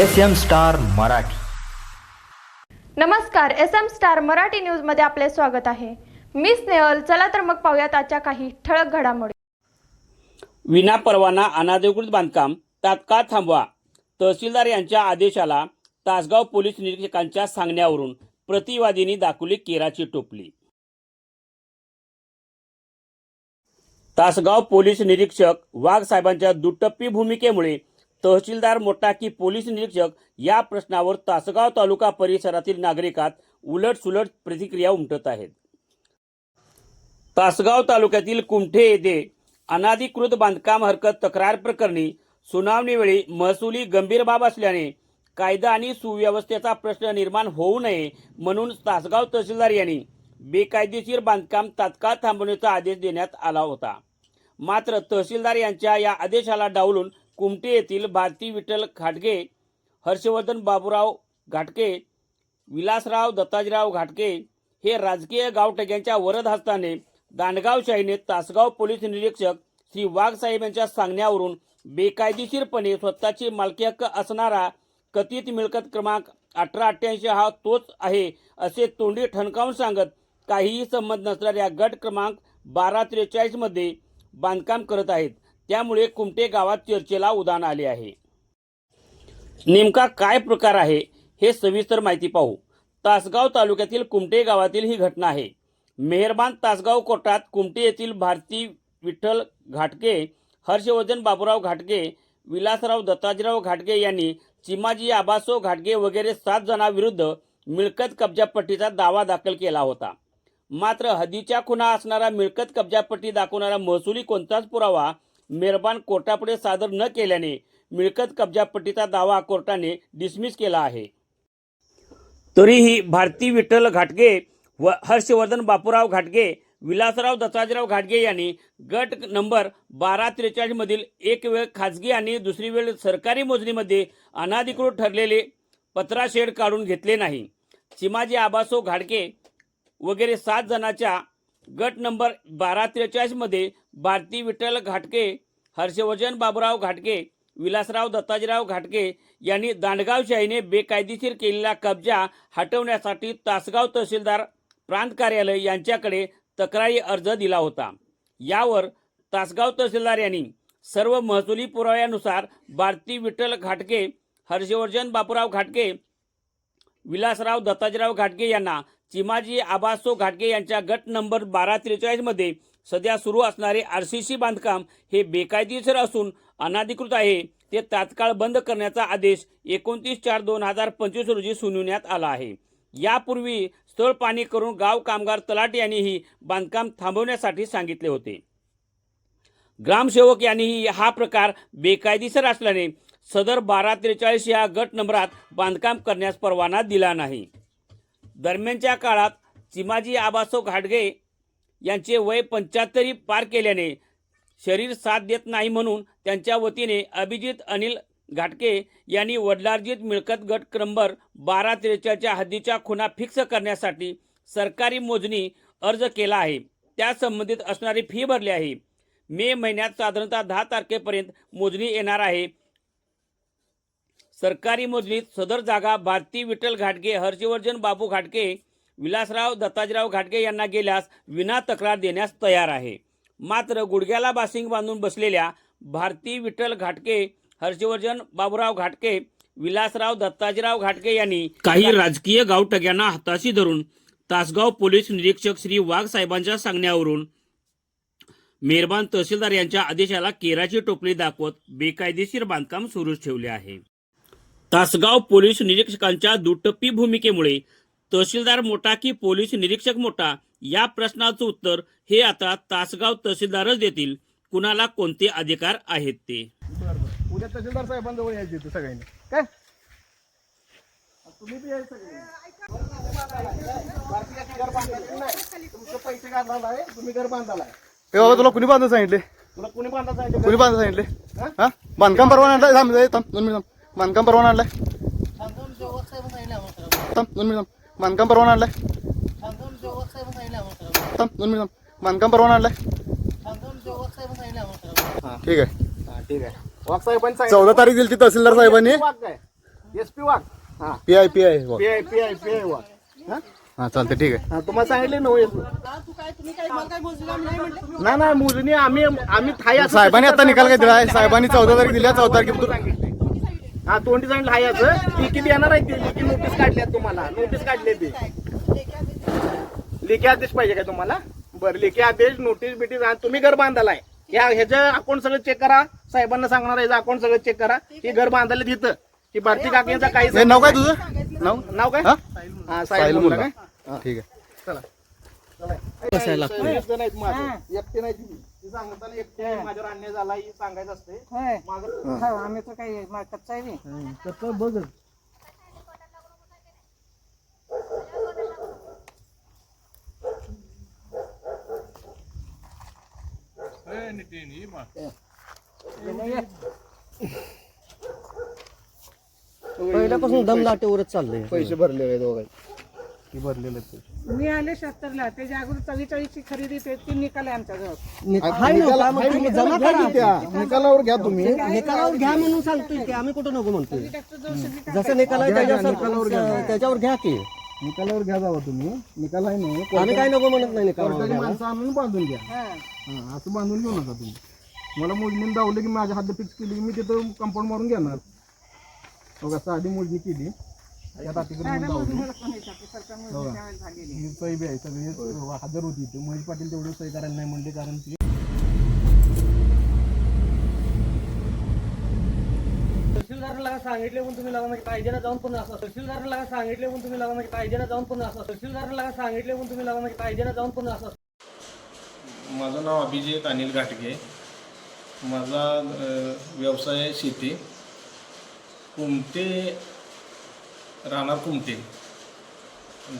S M star Marathi. नमस्कार S M star Marathi न्यूजमध्ये आपले स्वागत आहे. मी स्नेहल चला तर मग पाहूयात आजच्या काही ठळक घडामोडी. विना परवाना अनाधिकृत बांधकाम तात्काळ थांबवा. तहसीलदार यांच्या आदेशाला तासगाव पोलीस निरीक्षकांच्या सांगण्यावरून प्रतिवादींनी दाखवली केराची टोपली. तासगाव पोलीस निरीक्षक वाघ साहेबांच्या दुटप्पी भूमिकेमुळे तहसीलदार मोठा की पोलीस निरीक्षक या प्रश्नावर तासगाव तालुका परिसरातील नागरिकात उलटसुलट प्रतिक्रिया उमटत आहेत. तासगाव तालुक्यातील कुमठे येथे अनाधिकृत बांधकाम हरकत तक्रार प्रकरणी सुनावणीवेळी महसुली गंभीर बाब असल्याने कायदा आणि सुव्यवस्थेचा प्रश्न निर्माण होऊ नये म्हणून तासगाव तहसीलदार यांनी बेकायदेशीर बांधकाम तात्काळ थांबवण्याचा आदेश देण्यात आला होता. मात्र तहसीलदार यांच्या या आदेशाला डावलून कुमटे येथील भारती विठ्ठल घाटगे हर्षवर्धन बाबूराव घाटके विलासराव दत्ताजीराव घाटके हे राजकीय गावटग्यांच्या वरद हस्ताने दांडगाव शाहीने तासगाव पोलीस निरीक्षक श्री वाघसाहेब यांच्या सांगण्यावरून बेकायदेशीरपणे स्वतःची मालकी हक्क असणारा कथित मिळकत क्रमांक अठरा अठ्ठ्याऐंशी हा तोच आहे असे तोंडी ठणकावून सांगत काहीही संबंध नसणाऱ्या गट क्रमांक बारा त्रेचाळीसमध्ये बांधकाम करत आहेत. त्यामुळे कुमटे गावात चर्चेला उदान आले आहे. नेमका काय प्रकार आहे हे सविस्तर माहिती पाहू. तासगाव तालुक्यातील कुमटे गावातील ही घटना आहे. मेहरबान तासगाव कोर्टात कुमटे येथील भारती विठ्ठल घाटके हर्षवर्धन बाबूराव घाटके विलासराव दत्ताजीराव घाटगे यांनी चिमाजी आबासो घाटगे वगैरे सात जणांविरुद्ध मिळकत कब्जापट्टीचा दावा दाखल केला होता. मात्र हदीच्या खुणा असणारा मिळकत कब्जापट्टी दाखवणारा महसुली कोणताच पुरावा मेहरबान कोर्टापुढे सादर न केल्याने मिळकत कब्जापट्टीचा दावा कोर्टाने डिसमिस केला आहे. तरीही भारती विठ्ठल घाटगे व हर्षवर्धन बापूराव घाटगे विलासराव दत्ताजीराव घाटगे यांनी गट नंबर बारा त्रेचाळीसमधील एक वेळ खाजगी आणि दुसरी वेळ सरकारी मोजणीमध्ये अनाधिकृत ठरलेले पत्रा शेड काढून घेतले नाही. चिमाजी आबासो घाडके वगैरे सात जणाच्या गट नंबर बारा त्रेचाळीसमध्ये भारती विठ्ठल घाटके हर्षवर्धन बाबूराव घाटके विलासराव दत्ताजीराव घाटके यांनी दांडगावशाहीने बेकायदेशीर केलेला कब्जा हटवण्यासाठी तासगाव तहसीलदार प्रांत कार्यालय यांच्याकडे तक्रारी अर्ज दिला होता. यावर तासगाव तहसीलदार यांनी सर्व महसुली पुराव्यानुसार भारती विठ्ठल घाटके हर्षवर्धन बापूराव घाटके विलासराव दत्ताजीराव घाटगे यांना चिमाजी आबासो घाटगे यांच्या गट नंबर बारा त्रेचाळीसमध्ये सध्या सुरू असणारे आर सी सी बांधकाम हे बेकायदेशीर असून अनाधिकृत आहे. ते तात्काळ बंद करण्याचा आदेश एकोणतीस चार दोन हजार पंचवीस रोजी सुनावण्यात आला आहे. यापूर्वी स्थळ पाणी करून गाव कामगार तलाट यांनीही बांधकाम थांबवण्यासाठी सांगितले होते. ग्रामसेवक यांनीही हा प्रकार बेकायदेशीर असल्याने सदर बारा त्रेचाळीस या गट नंबरात बांधकाम करण्यास परवाना दिला नाही. दरम्यानच्या काळात चिमाजी आबासो घाटगे यांचे वय पंच्याहत्तरी पार केल्याने शरीर साथ देत नाही म्हणून त्यांच्या वतीने अभिजित अनिल घाटके यांनी वडलार्जित मिळकत गट क्रंबर बारा त्रेचाळच्या हद्दीच्या खुणा फिक्स करण्यासाठी सरकारी मोजणी अर्ज केला आहे. त्या संबंधित असणारी फी भरली आहे. मे महिन्यात साधारणतः दहा तारखेपर्यंत मोजणी येणार आहे. सरकारी मोजणीत सदर जागा भारती विठ्ठल घाटगे हर्षवर्धन बाबू घाटके विलासराव दत्ताजीराव घाटगे यांना गेल्यास विना तक्रार देण्यास तयार आहे. मात्र गुडघ्याला बासिंग बांधून बसलेल्या भारती विठ्ठल घाटके हर्षवर्धन बाबूराव घाटके विलासराव दत्ताजीराव घाटके यांनी काही राजकीय गावटग्यांना हाताशी धरून तासगाव पोलीस निरीक्षक श्री वाघ साहेबांच्या सांगण्यावरून मेहरबान तहसीलदार यांच्या आदेशाला केराची टोपली दाखवत बेकायदेशीर बांधकाम सुरूच ठेवले आहे. तासगाव पोलीस निरीक्षकांच्या दुटप्पी भूमिकेमुळे तहसीलदार मोठा की पोलीस निरीक्षक मोठा? या प्रश्नाचं उत्तर हे आता तासगाव तहसीलदारच देतील. कुणाला कोणते अधिकार आहेत ते? उद्या तहसीलदार साहेबांजवळ यायचे ते सगळ्यांनी. काय? तुम्ही बी यायचं तुमचं पैसे घालणार आहे तुम्ही घर बांधायला ए बाबा तुला कुणी बांधा सांगितले? तुला कुणी बांधा सांगितलं? कुणी बांधा सांगितले? हा? बांधकाम परवाना आणलाय? थांब ए, थांब दोन मिनिट थांब. बांधकाम परवाना आणलाय? थांब दोन मिनिट थांब. बांधकाम परवाना आणलाय. थांब दोन मिनिट थांब. बांधकाम परवाना आणलाय. ठीक आहे. हा ठीक आहे. वाघ साहेबांनी सांगितलं. चौदा तारीख दिली ती तहसीलदार साहेबांनी. वाघ काय एस पी वाघ. हा. P I P I P I P I P I Wagh. हा? हा चालते ठीक आहे. हा, तुम्हाला सांगितले नऊ नाही नाही मोजणी आम्ही आम्ही असं- साहेबांनी आता निकाल काय दिला आहे. साहेबांनी चौदा तारीख दिल्या चौदा तारखेपासून हा तोंडी हाय याचं लेखी देणार आहे ते. लेखी नोटीस काढल्यात तुम्हाला. नोटीस काढली ते. लेखी आदेश पाहिजे काय तुम्हाला? बरं लेखी आदेश नोटीस बिटीस आणि तुम्ही घर बांधालाय या ह्याचं अकाउंट सगळं चेक करा साहेबांना सांगणार याचं अकाउंट सगळं चेक करा. ही घर बांधायला तिथं की भारती काकींचा काही हे नाव काय तुझं? नाव? नाव काय? हा? हा मुल्ला. काय ठीक आहे. जण आहेत माझे. एकटे नाही तुम्ही. ते सांगताना एकटे आहे, माझ्यावर अन्याय झाला हे सांगायचं असते. होय. माझं हो, आम्ही तर काही मा- कच्चा आहे बे. पहिल्यापासून दम लाटेवरच चाललंय. पैसे भरले आहेत दोघांचे भरलेले पैसे. मी आले शहात्तरला त्याच्या अगोदर चव्वेचाळीसची खरेदी ते तीन निकाले आमच्याजवळ हाय निकाल- नव्हता मग हाय, तुम्ही निकाल जमा घ्या करा. की त्या. निकालावर घ्या तुम्ही. निकालावर घ्या म्हणून सांगतोय की आम्ही कुठं नको म्हणतोय. जसं निकाल आहे घ्या, घ्या, त्याच्या- निकालावर घ्या. त्याच्यावर घ्या की. निकालावर घ्या जावा तुम्ही. निकाल आहे नाही आम्ही काय नको म्हणत नाही कोर्टाची निकाल माणसं आणून बांधून घ्या. हा. हा, असं बांधून घेऊ नका तुम्ही. मला मोजणी दावलं की माझ्या हात फिक्स केली की मी तिथं कंपाऊंड मारून घेणार. बघा साधी मोजणी केली. त्यात अतिक्रमण पण हे. ही सही बी आहे सगळी हजर होती महेश पाटील तेवढी सही करायला नाही म्हणले कारण ती तहसीलदाराला सांगितले म्हणून तुम्ही लावा म्हणजे पाहिजे ना जाऊन पुन्हा असं. तहसीलदाराला सांगितले म्हणून तुम्ही लावा म्हणजे पाहिजे ना जाऊन पुन्हा असं. तहसीलदाराला सांगितले म्हणून तुम्ही लावा म्हणजे पाहिजे ना जाऊन पुन्हा असं. माझं नाव अभिजित अनिल घाटगे. माझा अ, व्यवसाय आहे शेती. कुमटे राहणार कुमटे.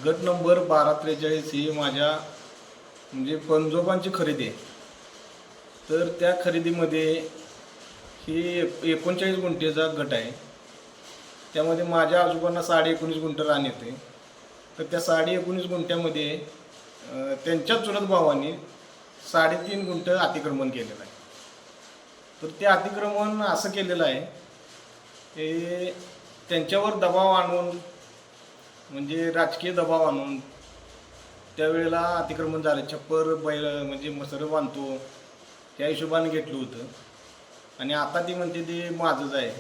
गट नंबर बारा त्रेचाळीस ही माझ्या म्हणजे पंजोबांची खरेदी आहे. तर त्या खरेदीमध्ये ही एकोणचाळीस गुंठेचा गट आहे. त्यामध्ये माझ्या आजोबांना साडे एकोणीस गुंठ रान येते. तर त्या साडे एकोणीस गुंठ्यामध्ये त्यांच्या त्यांच्याच चुलत भावाने साडेतीन गुंठ अतिक्रमण केलेलं आहे. तर ते अतिक्रमण असं केलेलं आहे की त्यांच्यावर दबाव आणून म्हणजे राजकीय दबाव आणून त्यावेळेला अतिक्रमण झालं. छप्पर बैल म्हणजे मसरं बांधतो त्या हिशोबाने घेतलं होतं. आणि आता ती म्हणते ते माझंच आहे.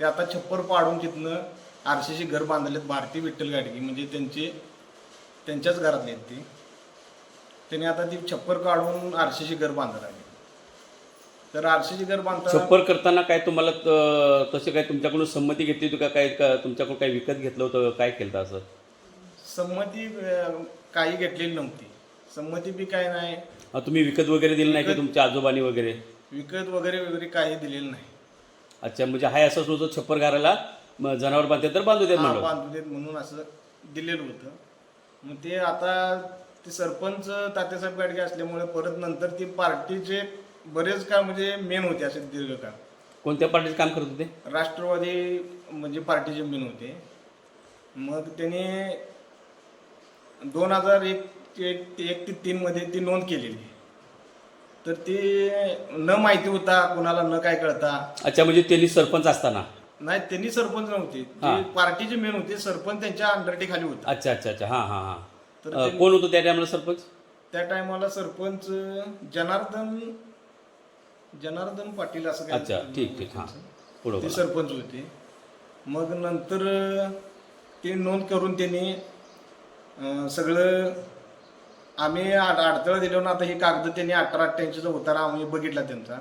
ते आता छप्पर पाडून तिथनं आरशीची घर बांधलेत भारती विठ्ठल गाडगी. म्हणजे त्यांचे त्यांच्याच घरातले आहेत ती. त्याने आता ती छप्पर काढून आरशीची घर बांधायला लागली. तर आरशीची घर बांधताना छप्पर करताना काय तुम्हाला त- तसे काय तुमच्याकडून संमती घेतली होती का? काय का तुमच्याकडून काय विकत घेतलं होतं? काय केलं असं? संमती अं, काही घेतलेली नव्हती. संमती बी काय नाही. अं, तुम्ही विकत वगैरे दिलं नाही की तुमच्या आजोबानी वगैरे? विकत वगैरे वगैरे काही दिलेलं नाही. अच्छा म्हणजे हाय असं होतं छप्पर घालायला मग जनावर बांधते तर बांधू देत हा, म्हणलं. बांधू देत म्हणून असं दिलेलं होतं. मग ते आता ते सरपंच तात्यासाहेब गाडगे असल्यामुळे परत नंतर ती पार्टीचे बरेच काळ म्हणजे मेन होते असे दीर्घकाळ. कोणत्या पार्टीचं काम करत होते? राष्ट्रवादी म्हणजे पार्टीचे मेन होते. मग त्याने दोन हजार एक एक एक ते तीनमध्ये ती नोंद केलेली. तर ती न माहिती होता कुणाला न काय कळता. अच्छा म्हणजे त्यांनी सरपंच असताना? नाही त्यांनी सरपंच नव्हते. हा. ते पार्टीचे मेन होते सरपंच त्यांच्या अंडरटे खाली होता. अच्छा अच्छा अच्छा. हां हां हां. तर ते- कोण होतं त्या टायमाला सरपंच? त्या टायमाला सरपंच जनार्दन जनार्दन पाटील असं काय अच्छा ठीक ठीक. हां पुढं ते बोला. सरपंच होते. मग नंतर ते नोंद करून त्यांनी अं, सगळं आम्ही आड- अडथळा दिल्यावर आता हे कागद त्यांनी अठरा अठ्ठ्याऐंशीचा उतारा आम्ही बघितला त्यांचा.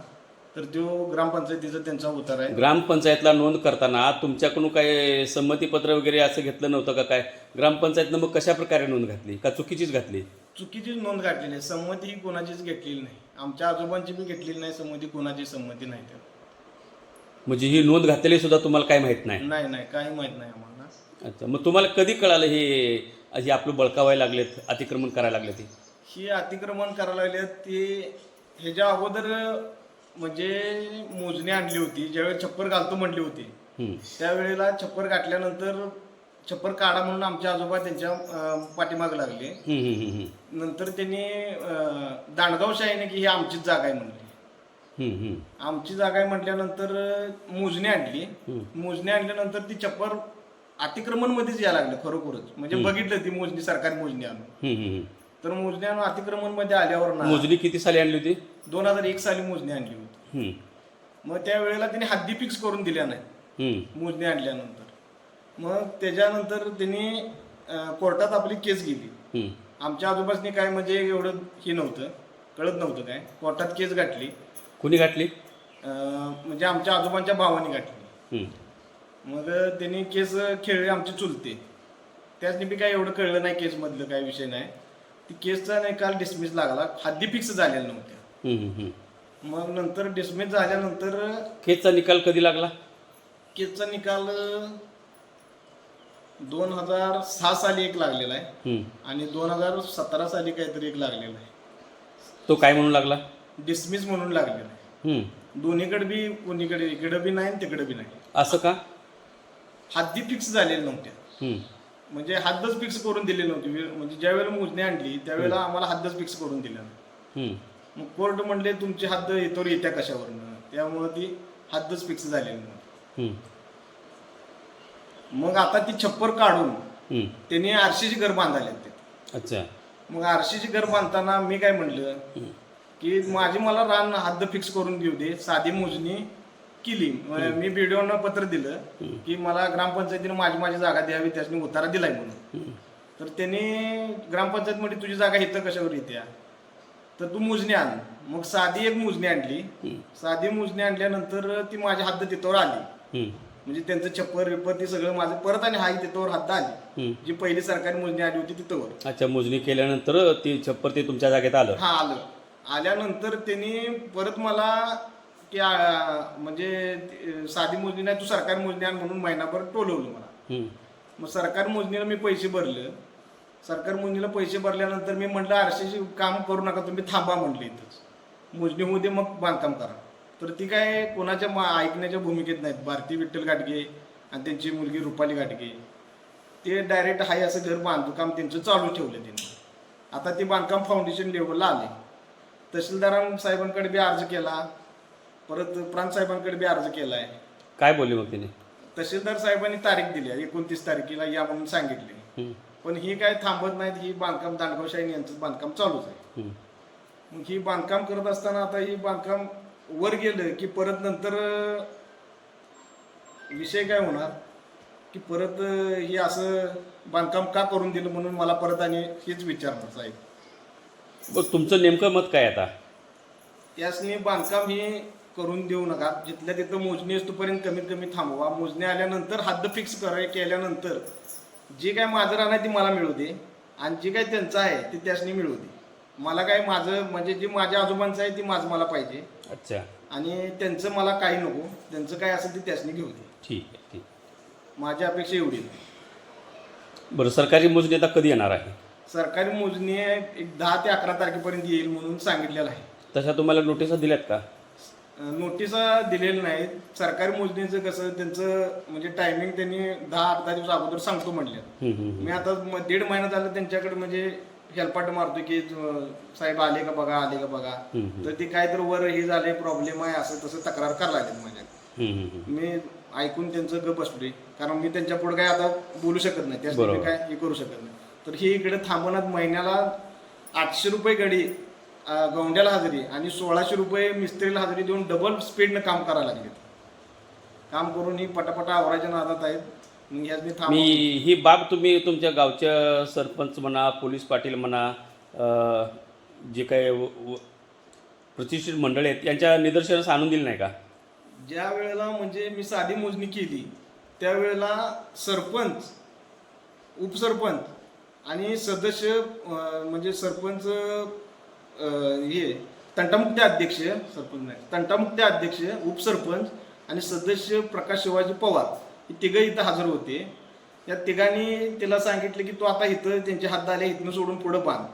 तर तो ग्रामपंचायतीचा त्यांचा उतारा आहे. ग्रामपंचायतला नोंद करताना तुमच्याकडून काय संमतीपत्र वगैरे असं घेतलं नव्हतं का काय? ग्रामपंचायतनं मग कशा प्रकारे नोंद घातली? का चुकीचीच घातली? चुकीचीच नोंद काढलेली आहे संमती ही कोणाचीच घेतलेली नाही. आमच्या आजोबांची बी घेतलेली नाही संमती कोणाची संमती नाही त्यात. म्हणजे ही नोंद घातलेली सुद्धा तुम्हाला काय माहीत नाही? नाही नाही काही माहीत नाही आम्हाला. अच्छा मग तुम्हाला कधी कळालं हे हे आपलं बळकावायला लागलेत अतिक्रमण करायला लागले ते ही अतिक्रमण करायला लागले ते ह्याच्या अगोदर म्हणजे मोजणी आणली होती ज्यावेळी छप्पर घालतो म्हणली होती. हम्म. त्यावेळेला छप्पर गाठल्यानंतर छप्पर काढा म्हणून आमचे आजोबा त्यांच्या पाठीमागे लागले. नंतर त्यांनी दांडगाव शाहीने की ही आमचीच जागा आहे म्हणली. आमची जागा आहे म्हटल्यानंतर मोजणी आणली. मोजणी आणल्यानंतर ती चप्पर अतिक्रमण मध्येच यायला लागलं खरोखरच. म्हणजे बघितलं ती मोजणी सरकारी मोजणी आणून. तर मोजणी आणून अतिक्रमणमध्ये आल्यावर मोजणी किती साली आणली होती? दोन हजार एक साली मोजणी आणली होती. मग त्या वेळेला त्यांनी हद्दी फिक्स करून दिल्या नाही मोजणी आणल्यानंतर. मग त्याच्यानंतर त्यांनी अं, कोर्टात आपली केस गेली. आमच्या आजोबासनी काय म्हणजे एवढं हे नव्हतं कळत नव्हतं काय. कोर्टात केस गाठली. कुणी गाठली? अं, म्हणजे आमच्या आजोबांच्या भावाने गाठली. मग त्यांनी केस खेळले आमचे चुलते. त्याचनी बी काय एवढं कळलं नाही केसमधलं काय विषय नाही. ती केसचा निकाल डिसमिस लागला. हद्दी फिक्स झालेल्या नव्हत्या. मग नंतर डिसमिस झाल्यानंतर केसचा निकाल कधी लागला? केसचा निकाल दोन हजार सहा साली एक लागलेला आहे. हम्म. आणि दोन हजार सतरा साली काहीतरी एक लागलेला आहे. तो काय म्हणून लागला? डिसमिस म्हणून लागलेला आहे. हम्म. दोन्हीकडे बी कोणीकडे इकडे बी नाही आणि तिकडे बी नाही. असं का? हद्दी फिक्स झालेल्या नव्हत्या हम्म, म्हणजे हद्दच फिक्स करून दिली नव्हती. वे- म्हणजे ज्या वेळेला मोजणी आणली त्यावेळेला आम्हाला हद्दच फिक्स करून दिल्या नाही. हम्म. मग कोर्ट म्हणले तुमची हद्द येतोवर येत्या कशावरनं? त्यामुळे ती हद्दच फिक्स झालेली नव्हती. हम्म, मग आता ती छप्पर काढून. त्यांनी आरशीची घर बांधायला ते अच्छा. मग आरशीची घर बांधताना मी काय म्हणलं की माझी मला रान हद्द फिक्स करून देऊ दे साधी मोजणी केली. मी व्हिडिओनं पत्र दिलं की मला ग्रामपंचायतीने माझी माझी जागा द्यावी त्याच्यानी उतारा दिलाय म्हणून. तर त्यांनी ग्रामपंचायत मध्ये तुझी जागा इथं कशावर येत्या तर तू मोजणी आण. मग साधी एक मोजणी आणली. साधी मोजणी आणल्यानंतर ती माझ्या हद्द तिथवर आली. म्हणजे त्यांचं छप्पर विप्पर ते सगळं माझं. परत आणि हाय तिथवर हद्द आली. जी पहिली सरकारी मोजणी आली होती तिथवर. अच्छा मोजणी केल्यानंतर ती छप्पर ते तुमच्या जागेत आलं. हा आलं. आल्यानंतर त्यांनी परत मला की म्हणजे साधी मोजणी नाही तू सरकारी मोजणी आण म्हणून महिनाभर टोलवलं मला. मग सरकारी मोजणीला मी पैसे भरले. सरकारी मोजणीला पैसे भरल्यानंतर मी म्हटलं आरशीची काम करू नका तुम्ही थांबा म्हटलं इथंच मोजणी होऊ दे मग बांधकाम करा. तर ती काय कोणाच्या मा- ऐकण्याच्या भूमिकेत नाहीत. भारती विठ्ठल गाडगे आणि त्यांची मुलगी रुपाली गाडगे ते डायरेक्ट हाय असं घर बांधकाम त्यांचं चालू ठेवलं त्यांनी. आता ते बांधकाम फाउंडेशन लेवलला आले. तहसीलदार साहेबांकडे बी अर्ज केला. परत प्रांत साहेबांकडे बी अर्ज केला आहे काय बोलले मग तिने? तहसीलदार साहेबांनी तारीख दिली आहे एकोणतीस तारखेला या म्हणून सांगितले. पण ही काय थांबत नाहीत ही बांधकाम दांडगावशाही यांचं बांधकाम चालूच आहे. मग ही बांधकाम करत असताना आता ही बांधकाम वर गेलं की परत नंतर विषय काय होणार? की परत ही असं बांधकाम का करून दिलं म्हणून मला परत आणि हेच विचारणार साहेब. मग तुमचं नेमकं मत काय आता? त्यासनी बांधकाम हे करून देऊ नका. जिथल्या तिथं मोजणी असतोपर्यंत कमीत कमी थांबवा. मोजणी आल्यानंतर हद्द फिक्स कराय केल्यानंतर जे काय माझं राहणार ती मला मिळू दे. आणि जे काय त्यांचं आहे ते त्यासनी मिळू दे. मला काय माझं म्हणजे जे माझ्या आजोबांचं आहे ते माझं मला पाहिजे. अच्छा. आणि त्यांचं मला काही नको. त्यांचं काय असेल ते त्यासनी घेऊ दे. ठीक आहे ठीक. माझी अपेक्षा एवढी बरं सरकारी मोजणी आता कधी येणार आहे? सरकारी मोजणी एक दहा ते अकरा तारखेपर्यंत येईल म्हणून सांगितलेलं आहे. तशा तुम्हाला नोटिसा दिल्यात का? नोटीस दिलेलं नाही सरकारी मोजणीचं कसं त्यांचं म्हणजे टायमिंग त्यांनी दहा अकरा दिवस अगोदर सांगतो म्हणले हम्म, हम्म, हम्म. मी आता म- दीड महिना झालं त्यांच्याकडे म्हणजे हेलपाट मारतो की साहेब आले का बघा आले का बघा. तर ते काय तर वर हे झाले प्रॉब्लेम आहे असं तसं तक्रार करायला लागेल माझ्या. मी ऐकून त्यांचं ग बसलोय. कारण मी त्यांच्या पुढे काय आता बोलू शकत नाही. त्यासाठी. काय हे करू शकत नाही. तर हे इकडे थांबवण्यात महिन्याला आठशे रुपये गडी अं, गौंड्याला हजेरी आणि सोळाशे रुपये मिस्त्रीला हजेरी देऊन डबल स्पीडनं काम करायला लागले काम करून ही पटापटा आवरायच्या नादात आहेत. मग मी ही बाब तुम्ही तुमच्या गावच्या सरपंच म्हणा पोलीस पाटील म्हणा अं, जे काही व- व- प्रतिष्ठित मंडळी आहेत यांच्या निदर्शनास आणून दिलं नाही का? ज्या वेळेला म्हणजे मी साधी मोजणी केली त्यावेळेला सरपंच उपसरपंच आणि सदस्य अं, म्हणजे सरपंच अं, हे तंटामुक्ती अध्यक्ष सरपंच नाही तंटामुक्ती अध्यक्ष उपसरपंच आणि सदस्य प्रकाश शिवाजी पवार. तिघं इथं हजर होते. या तिघांनी तिला सांगितलं की तू आता इथं त्यांच्या हात आले इथनं सोडून पुढं बांध.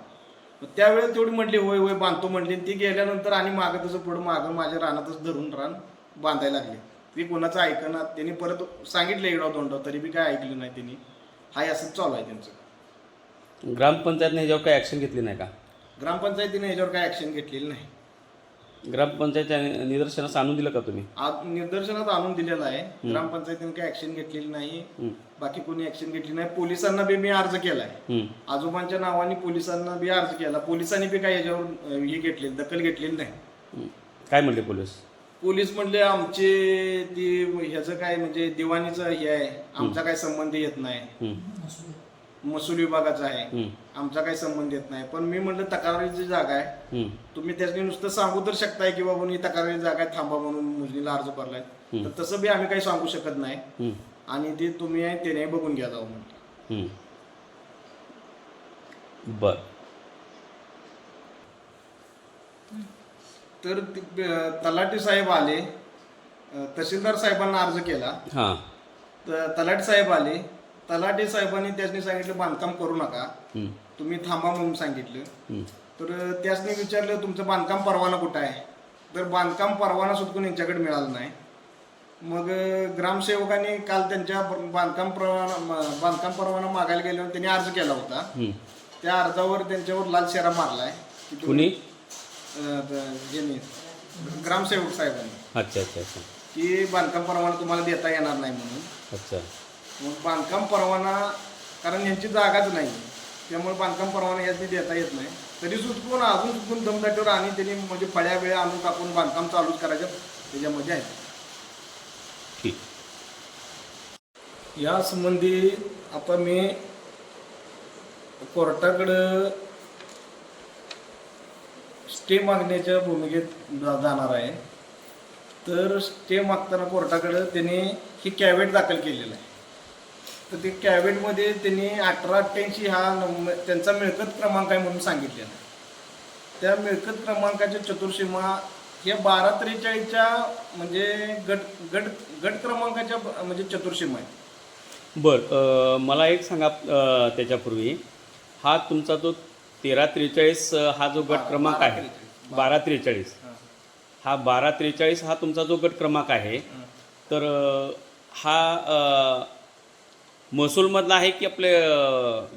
मग त्यावेळेस तेवढी म्हटली होय होय बांधतो म्हणली ती गेल्यानंतर आणि मागं तसं पुढं मागं माझ्या रानातच धरून रान बांधायला लागले. ती कोणाचं ऐकणार त्यांनी परत सांगितलं एकडाव दोनडाव तरी बी काय ऐकलं नाही त्यांनी. हाय असं चालू आहे त्यांचं. ग्रामपंचायतने ह्याच्यावर काही ॲक्शन घेतली नाही का? ग्रामपंचायतीने याच्यावर काय ऍक्शन घेतलेली नाही. ग्रामपंचायतच्या निदर्शनास आणून दिलं का तुम्ही? आज निदर्शनात आणून दिलेलं आहे. ग्रामपंचायतीने काही ऍक्शन घेतलेली नाही. बाकी कोणी ऍक्शन घेतली नाही. पोलिसांना बी मी अर्ज केलाय. आजोबांच्या नावाने पोलिसांना बी अर्ज केला. पोलिसांनी बी काही याच्यावर अं, हे घेतलेली दखल घेतलेली नाही. काय म्हणले पोलीस? पोलीस म्हणले आमचे ती ह्याचं काय म्हणजे दिवाणीचं हे आहे. आमचा काही संबंध येत नाही. महसूल विभागाचा आहे. आमचा काही संबंध येत नाही. पण मी म्हणलं तक्रारीची जागा आहे. तुम्ही त्याच्याने नुसतं सांगू तर शकताय की बाबा ही तक्रारी जागा आहे थांबा म्हणून मोजणीला अर्ज भरलाय. तर तसं बी आम्ही काही सांगू शकत नाही. आणि ते तुम्ही आहे त्याने बघून घ्या जाऊ. बर. तर ते, तलाठी साहेब आले. तहसीलदार साहेबांना अर्ज केला. तर तलाठी साहेब आले. तलाठी साहेबांनी त्यासनी सांगितलं बांधकाम करू नका. तुम्ही थांबा म्हणून सांगितलं. तर त्यासनी विचारलं तुमचं बांधकाम परवाना कुठं आहे? तर बांधकाम परवाना सुटकून यांच्याकडे मिळाला नाही. मग ग्रामसेवकांनी काल त्यांच्या बांधकाम परवाना बांधकाम परवाना मागायला गेल्यावर त्यांनी अर्ज केला होता. त्या अर्जावर त्यांच्यावर लाल शेरा मारलाय. कुणी? ग्रामसेवक साहेबांनी. अच्छा अच्छा अच्छा. की बांधकाम परवाना तुम्हाला देता येणार नाही म्हणून. अच्छा. मग बांधकाम परवाना कारण यांची जागाच नाही. त्यामुळे बांधकाम परवाना याची देता येत नाही. तरी सुटकून अजून चुकून दमदाटीवर आणि त्यांनी म्हणजे फळ्या वेळा आणून टाकून बांधकाम चालूच करायचं त्याच्यामध्ये आहे. ठीक. या संबंधी आता मी कोर्टाकडं स्टे मागण्याच्या भूमिकेत जा- जाणार आहे. तर स्टे मागताना कोर्टाकडं त्यांनी ही कॅवेट दाखल केलेला आहे. तर ते कॅवेटमध्ये त्यांनी अठरा अठ्ठ्याऐंशी हा नंबर त्यांचा मिळकत क्रमांक आहे म्हणून सांगितलेला त्या मिळकत क्रमांकाच्या चतुर्सीमा या बारा त्रेचाळीसच्या म्हणजे गट गट गट क्रमांकाच्या म्हणजे चतुर्सीमा आहे. बर मला एक सांगा त्याच्यापूर्वी. हा तुमचा जो तेरा त्रेचाळीस हा जो गट क्रमांक आहे बारा त्रेचाळीस. हा. बारा त्रेचाळीस हा तुमचा जो गट क्रमांक आहे तर हा महसूलमधला आहे की आपले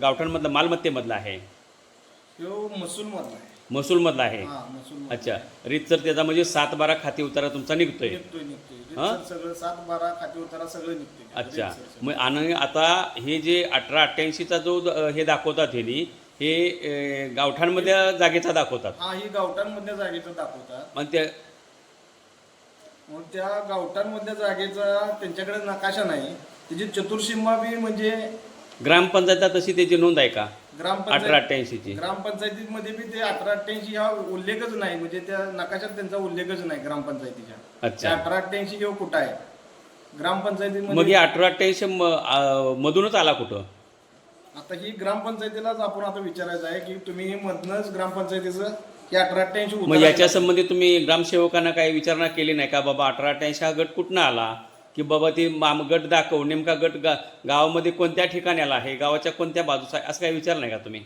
गावठाणमधला मालमत्तेमधला आहे? तो महसूल मधला आहे. महसूलमधला आहे? हा अच्छा. रीतसर त्याचा म्हणजे सात बारा खाते उतारा तुमचा निघतोय. निघतोय निघतोय. हा? रीतसर सगळं सात बारा खाते उतारा सगळं निघतोय. अच्छा. रीतसर सगळं. मग आणि आता हे जे अठरा अठ्ठ्याऐंशीचा जो द- हे दाखवतात हे हे अ, गावठाणमधल्या जागेचा दाखवतात? हा ही गावठाणमधल्या जागेचं दाखवतात. मग त्या मग त्या गावठाणमधल्या जागेचा त्यांच्याकडे नकाशा नाही. त्याची चतुर्सीमा बी म्हणजे ग्रामपंचायतात तशी त्याची नोंद आहे का? अठरा ग्रामपंचायत अठ्ठ्याऐंशीची. ग्रामपंचायतीमध्ये बी ते अठरा अठ्ठ्याऐंशी हा उल्लेखच नाही. म्हणजे त्या नकाशात त्यांचा उल्लेखच नाही ग्रामपंचायतीच्या. अच्छा. अठरा अठ्ठ्याऐंशी किंवा कुठं आहे? मग ग्रामपंचायतीमध्ये हे अठरा अठ्ठ्याऐंशी म- आ, मधूनच आला कुठं? आता ही ग्रामपंचायतीलाच आपण आता विचारायचं आहे की तुम्ही मधनच ग्रामपंचायतीचं हे अठरा अठ्ठ्याऐंशी मग उतारा- याच्या संबंधी तुम्ही ग्रामसेवकांना काही विचारणा केली नाही का? बाबा अठरा अठ्ठ्याऐंशी हा गट कुठनं आला? की बाबा ती माम गट दाखव नेमका गट गा गावामध्ये कोणत्या ठिकाणी आला आहे? गावाच्या कोणत्या बाजूचा आहे? असं काही विचार नाही का तुम्ही?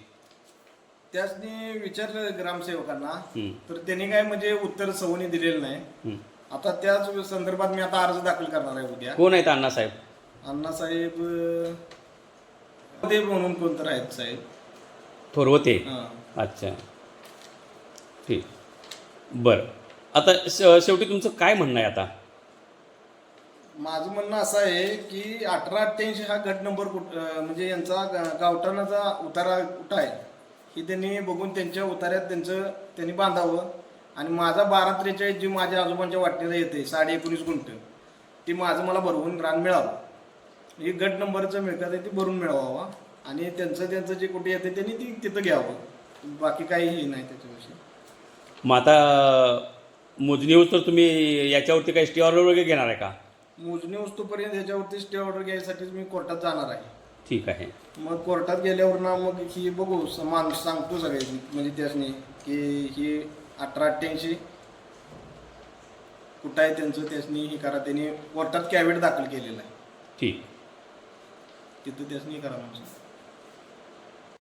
त्यासनी विचारलं ग्रामसेवकांना. हं. तर त्यांनी काय म्हणजे उत्तर सवनी दिलेलं नाही. आता त्याच संदर्भात मी आता अर्ज दाखल करणार आहे उद्या. कोण आहेत अण्णासाहेब अण्णासाहेब अं, देव म्हणून कोणतर आहेत साहेब. थोरवते? हां. अच्छा. ठीक. बरं. आता श- शेवटी तुमचं काय म्हणणं आहे आता? माझं म्हणणं असं आहे की अठरा अठ्ठ्याऐंशी हा गट नंबर कुठ म्हणजे यांचा गा- गावठाणाचा उतारा कुठं आहे ही त्यांनी बघून त्यांच्या उतार्यात त्यांचं त्यांनी बांधावं. आणि माझा बारा त्रेचाळीस जी माझ्या आजोबांच्या वाटणीला येते साडे एकोणीस गुंठ ती माझं मला भरवून रान मिळावं. ही गट नंबरचं मिळकत आहे ती भरून मिळवावा. आणि त्यांचं त्यांचं जे कुठे येते त्यांनी ती तिथं घ्यावं. बाकी काहीही नाही त्याच्याविषयी. मग आता मोजणी तर तुम्ही याच्यावरती काही स्टे ऑर्डर वगैरे घेणार आहे का? मोजणी वस्तूपर्यंत ह्याच्यावरती स्टे ऑर्डर घ्यायसाठीच मी कोर्टात जाणार आहे. ठीक आहे. मग कोर्टात गेल्यावर ना मग ही बघू समान सांगतो सगळ्यांनी म्हणजे त्यासनी की ही अठरा अठ्ठ्याऐंशी कुठं आहे त्यांचं त्यासनी हे करा. त्यांनी कोर्टात कॅवेट दाखल केलेलं आहे. ठीक. तिथं त्यासनी हे करा म्हणजे